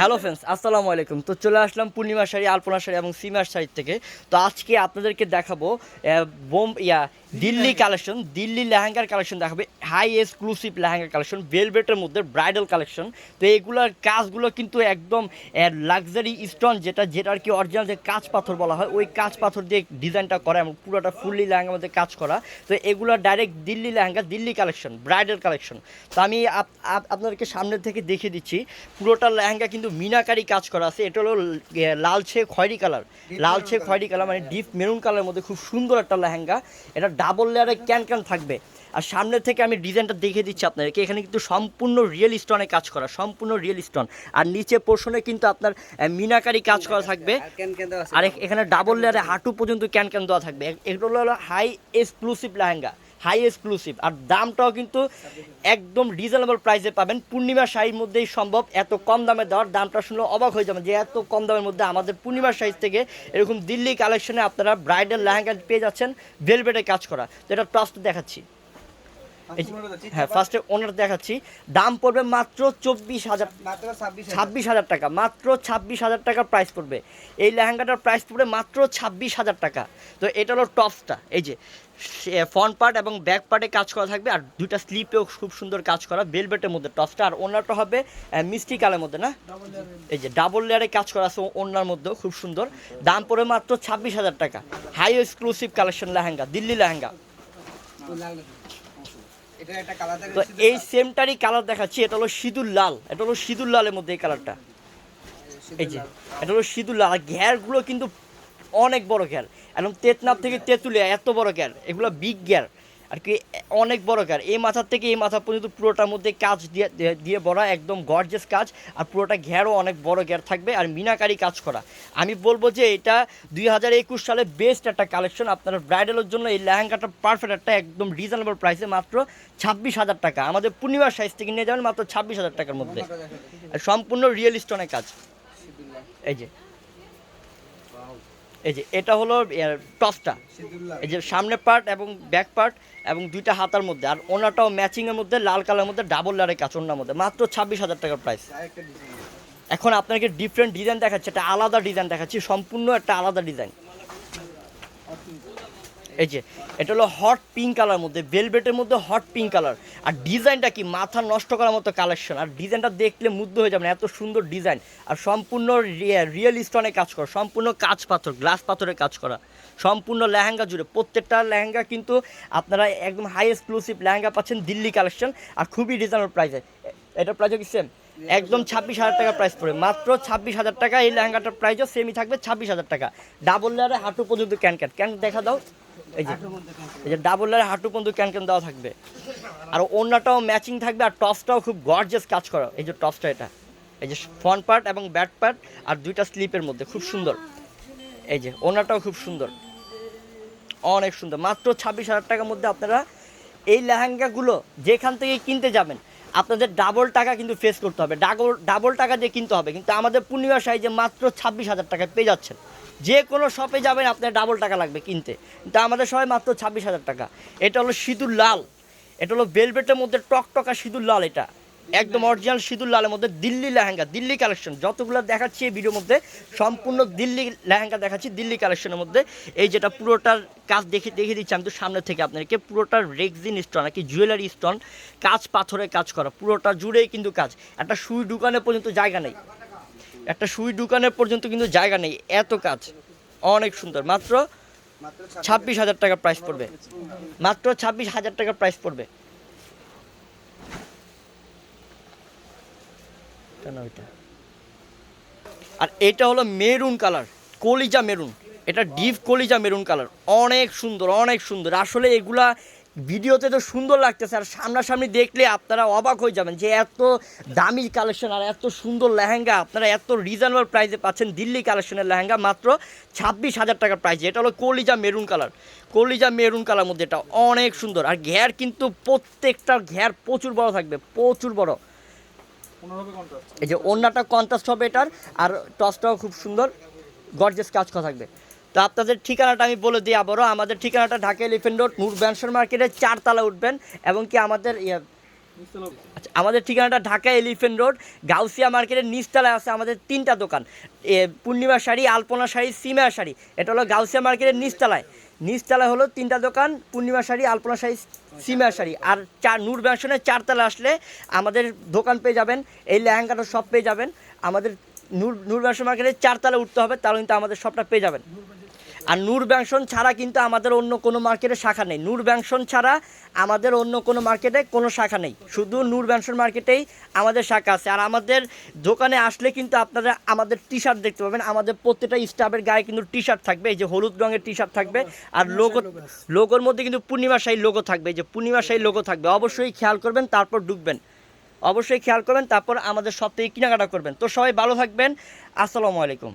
Hello friends আসসালামু আলাইকুম। তো চলে আসলাম পূর্ণিমা শাড়ি আলপনা শাড়ি এবং সিমার শাড়ি থেকে। তো আজকে আপনাদেরকে দেখাবো বোম, ইয়া দিল্লি কালেকশন দিল্লি লেহেঙ্গার কালেকশন দেখাবে হাই এক্সক্লুসিভ লেহেঙ্গা কালেকশন ভেলভেটের মধ্যে ব্রাইডাল কালেকশন। তো এইগুলোর কাজগুলো কিন্তু একদম লাক্সারি স্টোন যেটা যেটা আর কি অরিজিনাল যে কাঁচ পাথর বলা হয় ওই কাঁচ পাথর দিয়ে ডিজাইনটা করা এবং পুরোটা ফুললি লেহেঙ্গার মধ্যে কাজ করা। তো এগুলো direct Delhi lehenga Delhi collection bridal collection. তো আমি আপ- আপ- আপনাদেরকে সামনে থেকে দেখিয়ে দিচ্ছি পুরোটা লেহেঙ্গা কিন্তু মিনাকারি কাজ করা আছে। এটা হলো এ, লালচে খয়েরি কালার। লালচে খয়েরি কালার মানে ডিপ মেরুন কালারের মধ্যে খুব সুন্দর একটা লেহেঙ্গা। এটা ডাবল লেয়ারে ক্যান ক্যান থাকবে। আর সামনে থেকে আমি ডিজাইনটা দেখে দিচ্ছি আপনাদেরকে। এখানে কিন্তু সম্পূর্ণ রিয়েল স্টোনে কাজ করা সম্পূর্ণ রিয়েল স্টোন। আর নিচে পোর্শনে কিন্তু আপনার মিনাকারি কাজ করা থাকবে। আর এখানে ডাবল লেয়ারে হাঁটু পর্যন্ত ক্যান ক্যান দেওয়া থাকবে। এগুলো হলো high exclusive lehenga. High exclusive. আর দামটাও কিন্তু একদম রিজনেবল প্রাইসে পাবেন। পূর্ণিমা শাড়ির মধ্যেই সম্ভব। এত কম দামে দেওয়ার দামটা শুনলে অবাক হয়ে যাবেন যে এত কম দামের মধ্যে আমাদের পূর্ণিমা সাইজ থেকে এরকম দিল্লি কালেকশনে আপনারা ব্রাইডাল লেহেঙ্গা পেয়ে যাচ্ছেন ভেলভেটে কাজ করা। তো এটা টস্ট দেখাচ্ছি। হ্যাঁ ফার্স্টে ওনার দেখাচ্ছি। দাম পড়বে মাত্র চব্বিশ হাজার ছাব্বিশ হাজার। টাকা মাত্র ছাব্বিশ হাজার টাকা প্রাইস পড়বে। এই লেহেঙ্গাটার প্রাইস পড়বে মাত্র ছাব্বিশ হাজার টাকা। তো এটা হলো টপসটা এই যে ফ্রন্ট পার্ট এবং ব্যাক পার্টে কাজ করা থাকবে আর দুইটা স্লিপেও খুব সুন্দর কাজ করা বেলবেটের মধ্যে টপসটা আর ওনারটা হবে মিষ্টি কালের মধ্যে না? এই যে ডাবল লেয়ারে কাজ করা আছে ওনার মধ্যেও খুব সুন্দর। দাম পড়বে মাত্র ছাব্বিশ হাজার টাকা। High exclusive collection lehenga Delhi lehenga. তো এই সেমটারই কালার দেখাচ্ছি এটা হলো সিঁদুর লাল। এটা হলো সিঁদুর লালের মধ্যে এই কালারটা এই যে এটা হলো সিঁদুর লাল। আর ঘ্যারগুলো কিন্তু অনেক বড় ঘ্যার একদম তেতনাপ থেকে তেঁতুলিয়া এত বড় ঘ্যার এগুলো বিগ ঘ্যার আর কি, অনেক বড় ঘ্যার এই মাথার থেকে এই মাথা পর্যন্ত পুরোটার মধ্যে কাজ দিয়ে, দিয়ে- ভরা একদম গর্জেস কাজ, আর পুরোটা ঘ্যারও অনেক বড় ঘ্যার থাকবে আর মিনাকারি কাজ করা। আমি বলব যে এটা দুই হাজার একুশ সালে বেস্ট একটা কালেকশন আপনার ব্রাইডালের জন্য এই লেহেঙ্গাটা পারফেক্ট একটা একদম রিজনেবল প্রাইসে মাত্র ছাব্বিশ হাজার টাকা। আমাদের পূর্ণিমার সাইজ থেকে নিয়ে যাবেন মাত্র ছাব্বিশ হাজার টাকার মধ্যে। সম্পূর্ণ রিয়েল স্টোনের কাজ। এই যে। এই যে এটা হলো টপটা এই যে সামনে পার্ট এবং ব্যাক পার্ট এবং দুইটা হাতার মধ্যে। আর ওনাটাও ম্যাচিংয়ের মধ্যে লাল কালারের মধ্যে ডাবল লারের কাজ ওনার মধ্যে। মাত্র ছাব্বিশ হাজার টাকার প্রাইস এখন আপনাকে ডিফারেন্ট ডিজাইন দেখাচ্ছে একটা আলাদা ডিজাইন দেখাচ্ছি সম্পূর্ণ একটা আলাদা ডিজাইন এই যে, এটা হলো হট পিঙ্ক কালার মধ্যে ভেলভেটের মধ্যে হট পিঙ্ক কালার আর ডিজাইনটা কি? মাথা নষ্ট করার মতো কালেকশন আর ডিজাইনটা দেখলে মুগ্ধ হয়ে যাবেন এত সুন্দর ডিজাইন আর সম্পূর্ণ রিয়েল স্টোনে কাজ করা, সম্পূর্ণ কাঁচ পাথর গ্লাস পাথরে কাজ করা, সম্পূর্ণ লেহেঙ্গা জুড়ে। প্রত্যেকটা লেহেঙ্গা কিন্তু আপনারা একদম হাই এক্সক্লুসিভ লেহেঙ্গা পাচ্ছেন, দিল্লি কালেকশন আর খুবই রিজনেবল প্রাইসে এটার প্রাইসও কি সেম একদম ছাব্বিশ হাজার টাকা প্রাইস পড়ে। মাত্র ছাব্বিশ হাজার টাকা এই লেহেঙ্গাটার প্রাইসও সেমই থাকবে ছাব্বিশ হাজার টাকা। ডাবল লেয়ারে হাঁটু পর্যন্ত ক্যান ক্যান ক্যান দেখা দাও। এই যে এই যে ডাবল লেয়ারে হাঁটু পর্যন্ত ক্যান ক্যান দেওয়া থাকবে। আর ওড়নাটাও ম্যাচিং থাকবে আর টপসটাও খুব গর্জেস কাজ করা। এই যে টপসটা এটা। এই যে ফ্রন্ট পার্ট এবং ব্যাক পার্ট আর দুইটা স্লিপের মধ্যে খুব সুন্দর। এই যে ওড়নাটাও খুব সুন্দর। অনেক সুন্দর। মাত্র ছাব্বিশ হাজার টাকার মধ্যে আপনারা এই লেহেঙ্গাগুলো যেখান থেকে কিনতে যাবেন আপনাদের ডাবল টাকা কিন্তু ফেস করতে হবে। ডাবল ডাবল টাকা দিয়ে কিনতে হবে। কিন্তু আমাদের পূর্ণিমা সাইজে মাত্র ছাব্বিশ হাজার টাকায় পেয়ে যাচ্ছেন। যে কোনো শপে যাবেন, আপনার ডাবল টাকা লাগবে কিনতে। কিন্তু আমাদের সবাই মাত্র ছাব্বিশ হাজার টাকা। এটা হলো সিঁদুর লাল। এটা হলো বেলভেটের মধ্যে টকটকা সিঁদুর লাল এটা। একদম অরিজিনাল সিঁদুর লালের মধ্যে দিল্লি লেহেঙ্গা দিল্লি কালেকশন যতগুলো দেখাচ্ছি এই ভিডিওর মধ্যে সম্পূর্ণ দিল্লি লেহেঙ্গা দেখাচ্ছি দিল্লি কালেকশনের মধ্যে। এই যেটা পুরোটার কাজ দেখে দেখে দিচ্ছি আমি তো সামনে থেকে আপনাদেরকে পুরোটার রেক্সিন স্টোন নাকি জুয়েলারি স্টোন কাজ পাথরে কাজ করা পুরোটা জুড়েই কিন্তু কাজ। একটা সুই দোকানে পর্যন্ত জায়গা নেই। একটা সুই দোকানের পর্যন্ত কিন্তু জায়গা নেই এত কাজ। অনেক সুন্দর মাত্র ছাব্বিশ হাজার টাকা প্রাইস পড়বে। মাত্র ছাব্বিশ হাজার টাকা প্রাইস পড়বে। কেন ওইটা। আর এটা হলো মেরুন কালার, কলিজা মেরুন। এটা ডিপ কলিজা মেরুন কালার। অনেক সুন্দর অনেক সুন্দর। আসলে এগুলা ভিডিওতে তো সুন্দর লাগতেছে, আর সামনাসামনি দেখলে আপনারা অবাক হয়ে যাবেন যে এত দামি কালেকশন আর এত সুন্দর লেহেঙ্গা। আপনারা এত রিজনেবল প্রাইসে পাচ্ছেন দিল্লি কালেকশনের লেহেঙ্গা, মাত্র ছাব্বিশ হাজার টাকার প্রাইসে এটা হলো কলিজা মেরুন কালার। কলিজা মেরুন কালার মধ্যে এটা অনেক সুন্দর। আর ঘ্যার কিন্তু প্রত্যেকটা ঘ্যার প্রচুর বড় থাকবে, প্রচুর বড়। এই যে ওড়নাটা কন্ট্রাস্ট হবে এটার আর টসটাও খুব সুন্দর গর্জেস কাজ করা থাকবে। তো আপনাদের ঠিকানাটা আমি বলে দিই আবারও আমাদের ঠিকানাটা ঢাকা এলিফেন্ট রোড নূর ব্যানসর মার্কেটের চারতলা উঠবেন এবং কি আমাদের ইয়ে আচ্ছা আমাদের ঠিকানাটা ঢাকা এলিফেন্ট রোড গাউসিয়া মার্কেটের নিচতলায় আছে আমাদের তিনটা দোকান। এ, পূর্ণিমা শাড়ি আলপনা শাড়ি সিমা শাড়ি এটা হলো গাউসিয়া মার্কেটের নিচতলায়। নিচতলায় হলো তিনটা দোকান, পূর্ণিমা শাড়ি, আলপনা শাড়ি, সিমা শাড়ি। আর চার নূর ব্যাংশনের চারতলা আসলে আমাদের দোকান পেয়ে যাবেন, এই লেহেঙ্গাটা সব পেয়ে যাবেন। আমাদের নূর নূর ব্যাংশন মার্কেটে চারতলা উঠতে হবে, তাহলে কিন্তু আমাদের সবটা পেয়ে যাবেন। আর নূর ব্যাংশন ছাড়া কিন্তু আমাদের অন্য কোনো মার্কেটে শাখা নেই। নূর ব্যাংশন ছাড়া আমাদের অন্য কোনো মার্কেটে কোনো শাখা নেই। শুধু নূর ব্যাংশন মার্কেটেই আমাদের শাখা আছে। আর আমাদের দোকানে আসলে কিন্তু আপনারা আমাদের টি শার্ট দেখতে পাবেন। আমাদের প্রত্যেকটা স্টাফের গায়ে কিন্তু টি শার্ট থাকবে। এই যে হলুদ রঙের টি শার্ট থাকবে। আর লোগো লোগোর মধ্যে কিন্তু পূর্ণিমা শাহী লোগো থাকবে। এই যে পূর্ণিমা শাহী লোগো থাকবে। অবশ্যই খেয়াল করবেন তারপর ঢুকবেন। অবশ্যই খেয়াল করবেন তারপর আমাদের সব থেকে কেনাকাটা করবেন। তো সবাই ভালো থাকবেন। আসসালামু আলাইকুম।